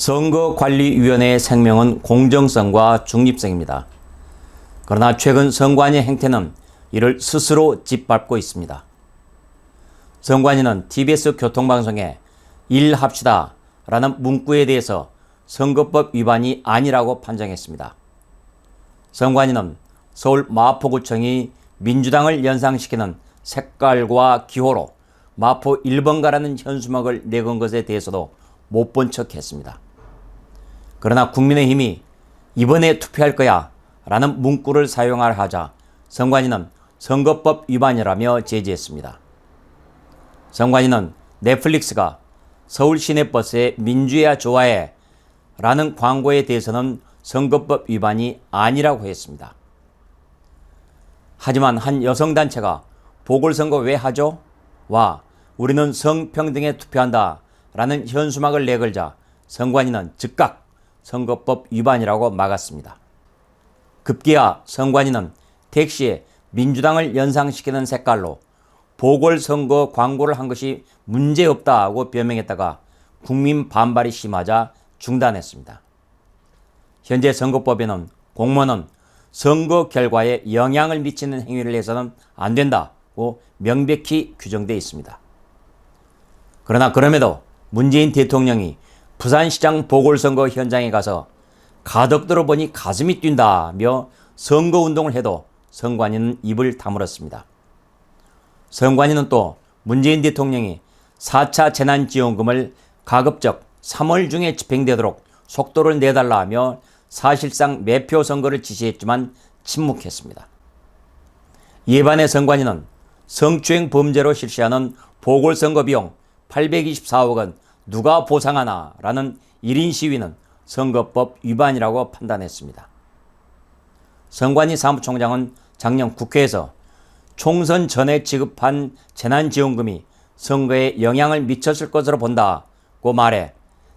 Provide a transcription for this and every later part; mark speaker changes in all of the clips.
Speaker 1: 선거관리위원회의 생명은 공정성과 중립성입니다. 그러나 최근 선관위의 행태는 이를 스스로 짓밟고 있습니다. 선관위는 TBS 교통방송에 일합시다 라는 문구에 대해서 선거법 위반이 아니라고 판정했습니다. 선관위는 서울 마포구청이 민주당을 연상시키는 색깔과 기호로 마포 1번가라는 현수막을 내건 것에 대해서도 못 본 척 했습니다. 그러나 국민의힘이 이번에 투표할 거야 라는 문구를 사용하려 하자 선관위는 선거법 위반이라며 제지했습니다. 선관위는 넷플릭스가 서울 시내버스에 민주해야 좋아해 라는 광고에 대해서는 선거법 위반이 아니라고 했습니다. 하지만 한 여성단체가 보궐선거 왜 하죠? 와 우리는 성평등에 투표한다 라는 현수막을 내걸자 선관위는 즉각 선거법 위반이라고 막았습니다. 급기야 선관위는 택시에 민주당을 연상시키는 색깔로 보궐선거 광고를 한 것이 문제없다고 변명했다가 국민 반발이 심하자 중단했습니다. 현재 선거법에는 공무원은 선거 결과에 영향을 미치는 행위를 해서는 안 된다고 명백히 규정되어 있습니다. 그러나 그럼에도 문재인 대통령이 부산시장 보궐선거 현장에 가서 가덕 들어 보니 가슴이 뛴다며 선거운동을 해도 선관위는 입을 다물었습니다. 선관위는 또 문재인 대통령이 4차 재난지원금을 가급적 3월 중에 집행되도록 속도를 내달라 하며 사실상 매표 선거를 지시했지만 침묵했습니다. 반해 선관위는 성추행 범죄로 실시하는 보궐선거 비용 824억 원 누가 보상하나 라는 1인 시위는 선거법 위반이라고 판단했습니다. 선관위 사무총장은 작년 국회에서 총선 전에 지급한 재난지원금이 선거에 영향을 미쳤을 것으로 본다고 말해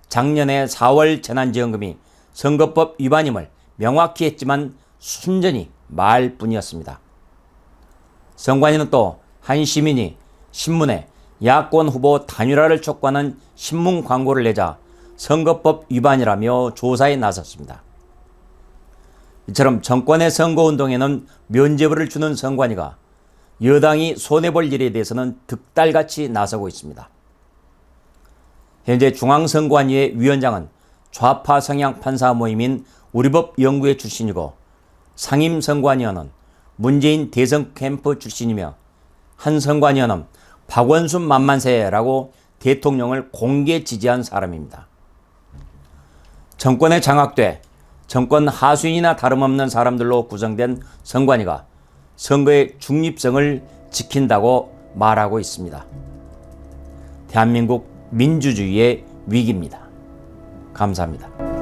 Speaker 1: 작년에 4월 재난지원금이 선거법 위반임을 명확히 했지만 순전히 말 뿐이었습니다. 선관위는 또 한 시민이 신문에 야권 후보 단일화를 촉구하는 신문 광고를 내자 선거법 위반이라며 조사에 나섰습니다. 이처럼 정권의 선거운동에는 면죄부를 주는 선관위가 여당이 손해볼 일에 대해서는 득달같이 나서고 있습니다. 현재 중앙선관위의 위원장은 좌파 성향 판사 모임인 우리법 연구회 출신이고 상임선관위원은 문재인 대선 캠프 출신이며 한 선관위원은 박원순 만만세라고 대통령을 공개 지지한 사람입니다. 정권에 장악돼 정권 하수인이나 다름없는 사람들로 구성된 선관위가 선거의 중립성을 지킨다고 말하고 있습니다. 대한민국 민주주의의 위기입니다. 감사합니다.